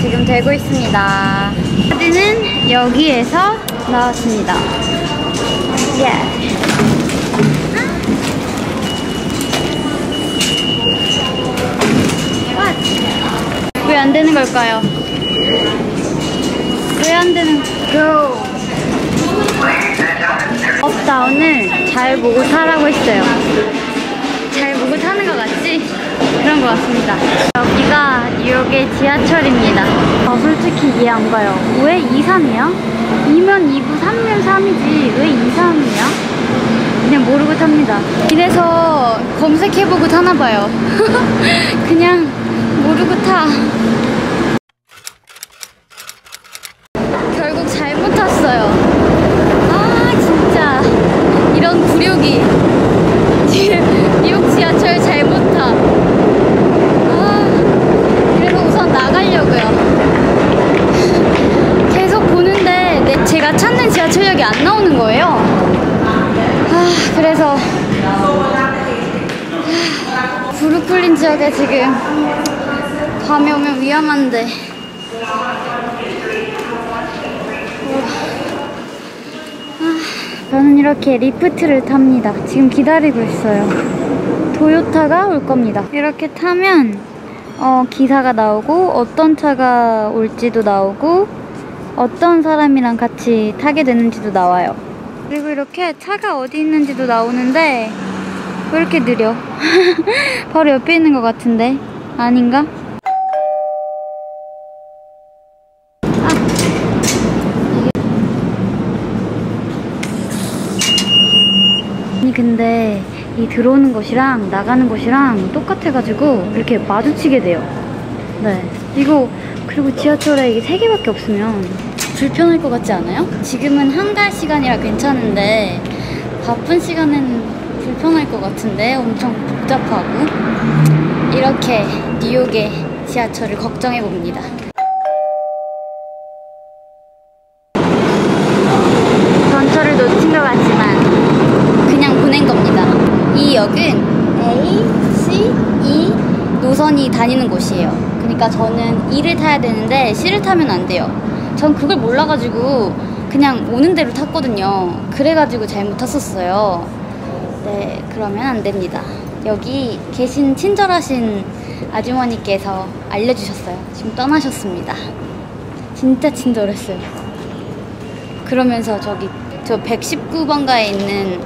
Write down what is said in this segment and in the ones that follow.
지금 되고 있습니다. 카드는 여기에서 나왔습니다. 예. 왜안 되는 걸까요? 왜 안 되는 go 업다운을 잘 보고 타라고 했어요 잘 보고 타는 것 같지? 그런 것 같습니다 뉴욕의 지하철입니다. 어, 솔직히 이해 안 가요. 왜 2, 3이야? 2면 2부 3면 3이지. 왜 2, 3이야? 그냥 모르고 탑니다. 이래서 검색해보고 타나봐요. 그냥 모르고 타 결국 잘못 탔어요. 아 진짜 이런 굴욕이 지금 뉴욕 지하철 잘못 타. 아 그래서 우선 나가려고요. 계속 보는데 내, 제가 찾는 지하철역이 안 나오는 거예요. 아 그래서 아, 브루클린 지역에 지금 밤에 오면 위험한데. 저는 이렇게 리프트를 탑니다. 지금 기다리고 있어요. 도요타가 올 겁니다. 이렇게 타면 어, 기사가 나오고 어떤 차가 올지도 나오고 어떤 사람이랑 같이 타게 되는지도 나와요. 그리고 이렇게 차가 어디 있는지도 나오는데 왜 이렇게 느려? 바로 옆에 있는 것 같은데 아닌가? 근데 이 들어오는 곳이랑 나가는 곳이랑 똑같아가지고 이렇게 마주치게 돼요. 네. 이거 그리고 지하철에 이게 세 개밖에 없으면 불편할 것 같지 않아요? 지금은 한가할 시간이라 괜찮은데 바쁜 시간에는 불편할 것 같은데 엄청 복잡하고 이렇게 뉴욕의 지하철을 걱정해 봅니다. 전철을 놓친 것 같지만 그냥 보낸 겁니다. 이 역은 A, C, E 노선이 다니는 곳이에요. 그러니까 저는 E를 타야 되는데 C를 타면 안 돼요. 전 그걸 몰라가지고 그냥 오는 대로 탔거든요. 그래가지고 잘못 탔었어요. 네, 그러면 안 됩니다. 여기 계신 친절하신 아주머니께서 알려주셨어요. 지금 떠나셨습니다. 진짜 친절했어요. 그러면서 저기 저 119번가에 있는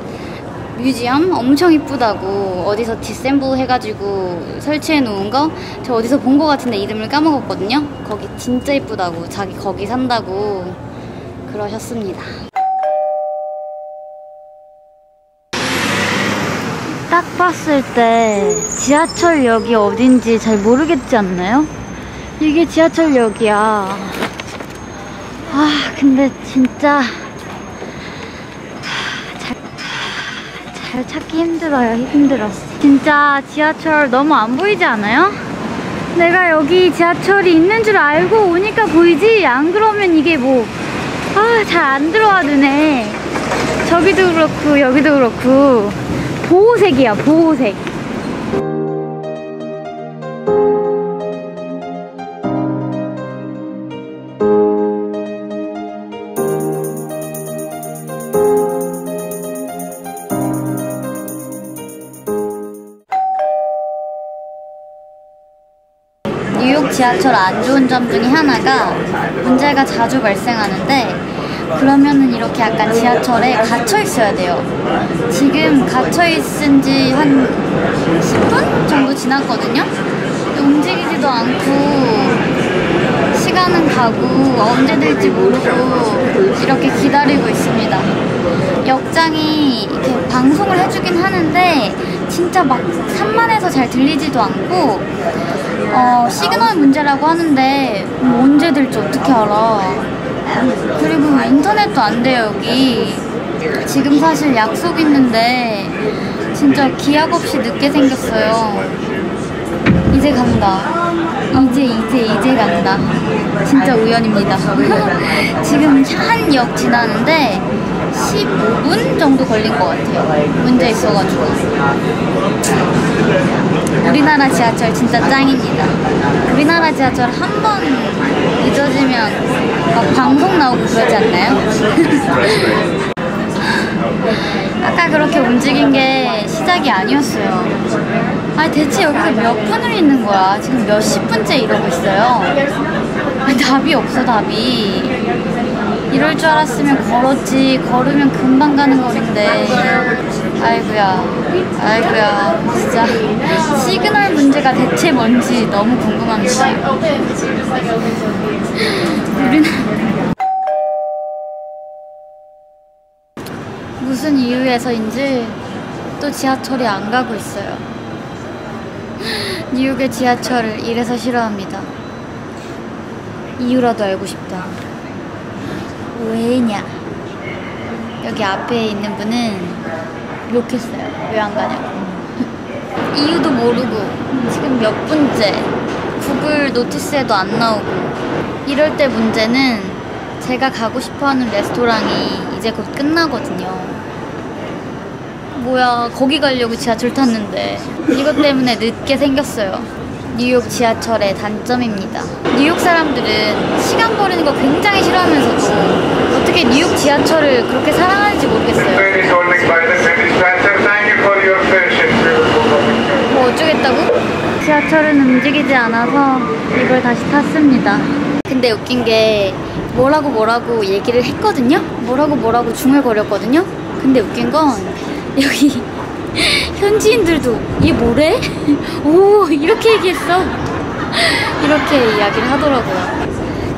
뮤지엄 엄청 이쁘다고 어디서 디셈블 해가지고 설치해 놓은 거 저 어디서 본 거 같은데 이름을 까먹었거든요. 거기 진짜 이쁘다고 자기 거기 산다고 그러셨습니다. 딱 봤을 때 지하철역이 어딘지 잘 모르겠지 않나요? 이게 지하철역이야. 아 근데 진짜 잘 찾기 힘들어요 힘들어. 진짜 지하철 너무 안 보이지 않아요? 내가 여기 지하철이 있는 줄 알고 오니까 보이지? 안 그러면 이게 뭐 아 잘 안 들어와 눈에 저기도 그렇고 여기도 그렇고. 보호색이야 보호색 지하철 안 좋은 점 중에 하나가 문제가 자주 발생하는데 그러면은 이렇게 약간 지하철에 갇혀 있어야 돼요. 지금 갇혀 있은 지 한 10분 정도 지났거든요. 움직이지도 않고 시간은 가고 언제 될지 모르고 이렇게 기다리고 있습니다. 역장이 이렇게 방송을 해주긴 하는데 진짜 막 산만해서 잘 들리지도 않고 어, 시그널 문제라고 하는데 뭐 언제 될지 어떻게 알아 그리고 인터넷도 안 돼요 여기 지금 사실 약속 있는데 진짜 기약 없이 늦게 생겼어요 이제 간다. 이제 이제 이제 간다. 진짜 우연입니다. 지금 한 역 지나는데 15분 정도 걸린 것 같아요. 문제 있어가지고. 우리나라 지하철 진짜 짱입니다. 우리나라 지하철 한 번 늦어지면 막 방송 나오고 그러지 않나요? 아까 그렇게 움직인 게 시작이 아니었어요. 아니 대체 여기서 몇 분을 있는 거야? 지금 몇십 분째 이러고 있어요. 답이 없어 답이. 이럴 줄 알았으면 걸었지. 걸으면 금방 가는 거리인데. 아이고야. 아이고야. 진짜 시그널 문제가 대체 뭔지 너무 궁금합니다. 우리는 무슨 이유에서인지 또 지하철이 안 가고 있어요. 뉴욕의 지하철을 이래서 싫어합니다. 이유라도 알고 싶다. 왜냐? 여기 앞에 있는 분은 욕했어요. 왜 안 가냐고. 이유도 모르고 지금 몇 분째 구글 노티스에도 안 나오고 이럴 때 문제는 제가 가고 싶어하는 레스토랑이 이제 곧 끝나거든요. 뭐야 거기 가려고 지하철 탔는데 이것 때문에 늦게 생겼어요. 뉴욕 지하철의 단점입니다. 뉴욕 사람들은 시간 버리는 거 굉장히 싫어하면서도 어떻게 뉴욕 지하철을 그렇게 사랑하는지 모르겠어요. 뭐 어쩌겠다고? 지하철은 움직이지 않아서 이걸 다시 탔습니다. 근데 웃긴 게 뭐라고 뭐라고 얘기를 했거든요? 뭐라고 뭐라고 중얼거렸거든요? 근데 웃긴 건 여기 현지인들도 얘 뭐래? 오 이렇게 얘기했어. 이렇게 이야기를 하더라고요.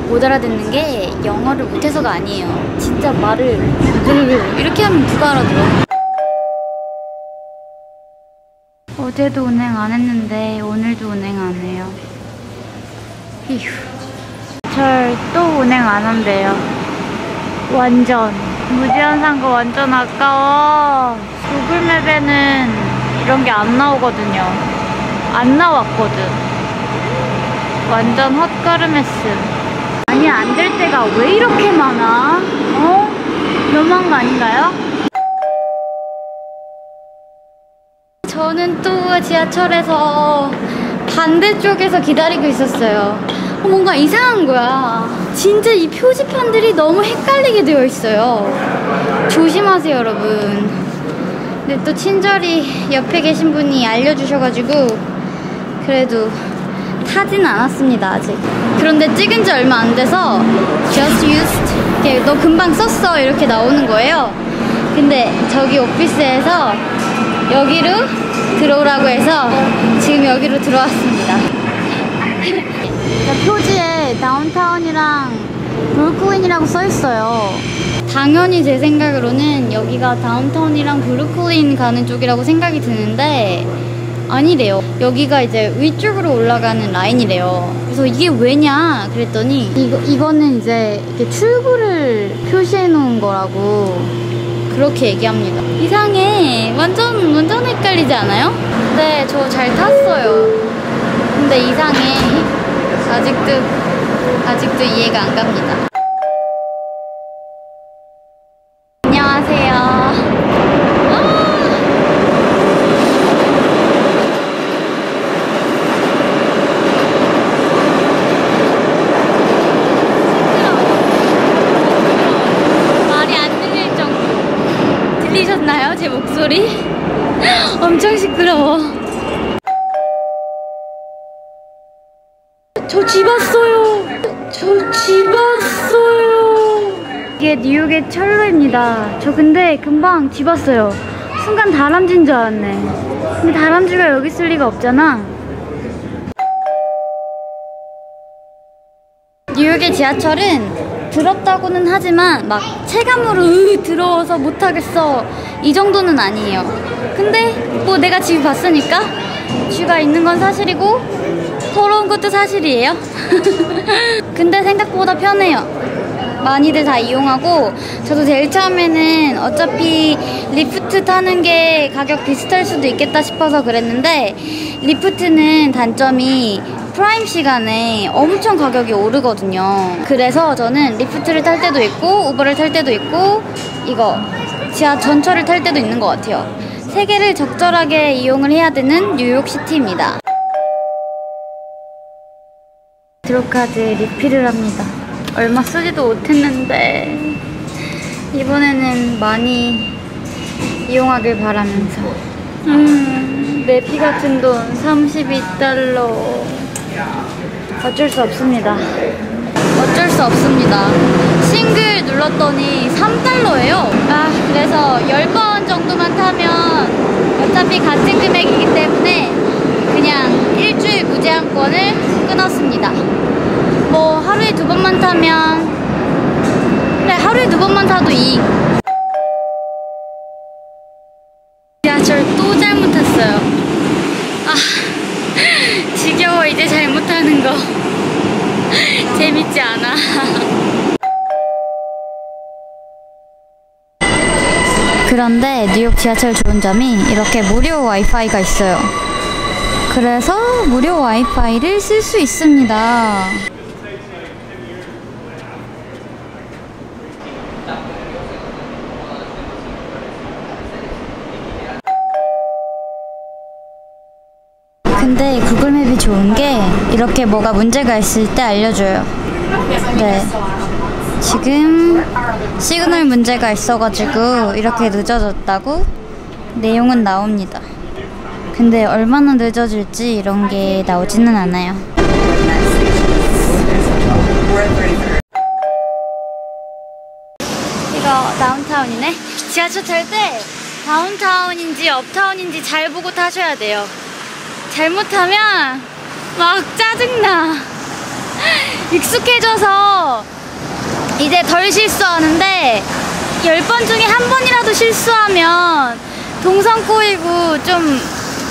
못 알아듣는 게 영어를 못해서가 아니에요. 진짜 말을 이렇게 하면 누가 알아들어? 어제도 운행 안 했는데 오늘도 운행 안 해요. 휴. 절또 운행 안 한대요. 완전 무제한 산 거 완전 아까워 구글맵에는 이런 게 안 나오거든요 안 나왔거든 완전 헛걸음했음 아니 안 될 때가 왜 이렇게 많아? 어? 너무한 거 아닌가요? 저는 또 지하철에서 반대쪽에서 기다리고 있었어요. 어, 뭔가 이상한 거야. 진짜 이 표지판들이 너무 헷갈리게 되어 있어요. 조심하세요, 여러분. 근데 또 친절히 옆에 계신 분이 알려주셔가지고 그래도 타진 않았습니다, 아직. 그런데 찍은 지 얼마 안 돼서 just used 이렇게 너 금방 썼어 이렇게 나오는 거예요. 근데 저기 오피스에서 여기로 들어오라고 해서 지금 여기로 들어왔습니다. 표지에 다운타운이랑 브루클린이라고 써 있어요. 당연히 제 생각으로는 여기가 다운타운이랑 브루클린 가는 쪽이라고 생각이 드는데 아니래요. 여기가 이제 위쪽으로 올라가는 라인이래요. 그래서 이게 왜냐 그랬더니 이거 이거는 이제 이렇게 출구를 표시해 놓은 거라고 그렇게 얘기합니다. 이상해. 완전 완전 헷갈리지 않아요? 네, 저잘 탔어요. 근데 이상해. 아직도 아직도 이해가 안 갑니다. 안녕하세요. 아! 말이 안 들릴 정도. 들리셨나요? 제 목소리? 엄청 시끄러워. 저 집 왔어요. 저 집 왔어요. 이게 뉴욕의 철로입니다. 저 근데 금방 집 왔어요. 순간 다람쥐인 줄 알았네. 근데 다람쥐가 여기 있을 리가 없잖아. 뉴욕의 지하철은 더럽다고는 하지만 막 체감으로 으, 더러워서 못하겠어 이 정도는 아니에요 근데 뭐 내가 집이 봤으니까 쥐가 있는 건 사실이고 더러운 것도 사실이에요 근데 생각보다 편해요 많이들 다 이용하고 저도 제일 처음에는 어차피 리프트 타는 게 가격 비슷할 수도 있겠다 싶어서 그랬는데 리프트는 단점이 프라임 시간에 엄청 가격이 오르거든요. 그래서 저는 리프트를 탈 때도 있고 우버를 탈 때도 있고 이거 지하 전철을 탈 때도 있는 것 같아요. 세 개를 적절하게 이용을 해야 되는 뉴욕시티입니다. 드롭카드 리필을 합니다. 얼마 쓰지도 못했는데 이번에는 많이 이용하길 바라면서 음, 내 피 같은 돈 32달러 어쩔 수 없습니다. 어쩔 수 없습니다. 싱글 눌렀더니 3달러예요. 아, 그래서 10번 정도만 타면 어차피 같은 금액이기 때문에 그냥 일주일 무제한권을 끊었습니다. 뭐 하루에 두 번만 타면 그래 하루에 두 번만 타도 이익. 지하철 또 잘못 탔어요. 아 지겨워 이제 잘못하는 거 재밌지 않아. 그런데 뉴욕 지하철 좋은 점이 이렇게 무료 와이파이가 있어요. 그래서 무료 와이파이를 쓸 수 있습니다. 근데 구글맵이 좋은 게 이렇게 뭐가 문제가 있을 때 알려줘요. 네. 지금 시그널 문제가 있어가지고 이렇게 늦어졌다고 내용은 나옵니다. 근데 얼마나 늦어질지 이런 게 나오지는 않아요. 이거 다운타운이네. 지하철 탈 때 다운타운인지 업타운인지 잘 보고 타셔야 돼요. 잘못하면 막 짜증나. 익숙해져서 이제 덜 실수하는데 10번 중에 한 번이라도 실수하면 동선 꼬이고 좀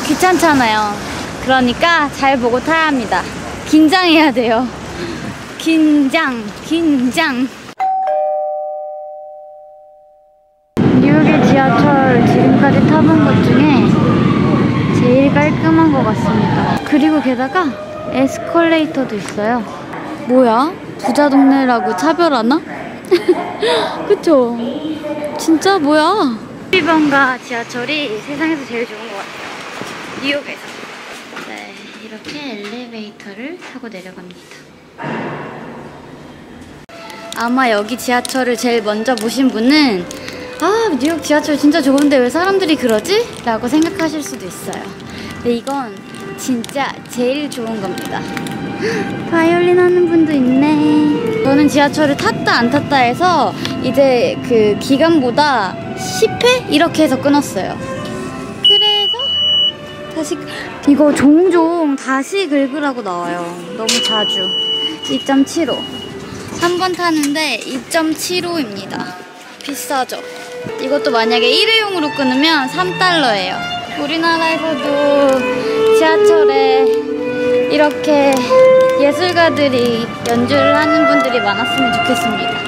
귀찮잖아요. 그러니까 잘 보고 타야 합니다. 긴장해야 돼요. 긴장, 긴장. 뉴욕의 지하철 지금까지 타본 것 중에 제일 깔끔한 것 같습니다. 그리고 게다가 에스컬레이터도 있어요. 뭐야? 부자 동네라고 차별하나? 그쵸? 진짜 뭐야? 비번가 지하철이 세상에서 제일 좋은 것 같아요. 뉴욕에서. 네, 이렇게 엘리베이터를 타고 내려갑니다. 아마 여기 지하철을 제일 먼저 보신 분은 아 뉴욕 지하철 진짜 좋은데 왜 사람들이 그러지? 라고 생각하실 수도 있어요 근데 이건 진짜 제일 좋은 겁니다 바이올린 하는 분도 있네. 저는 지하철을 탔다 안 탔다 해서 이제 그 기간보다 10회? 이렇게 해서 끊었어요. 그래서? 다시 이거 종종 다시 긁으라고 나와요. 너무 자주. 2.75한번 타는데 2.75입니다. 비싸죠? 이것도 만약에 일회용으로 끊으면 3달러예요. 우리나라에서도 지하철에 이렇게 예술가들이 연주를 하는 분들이 많았으면 좋겠습니다.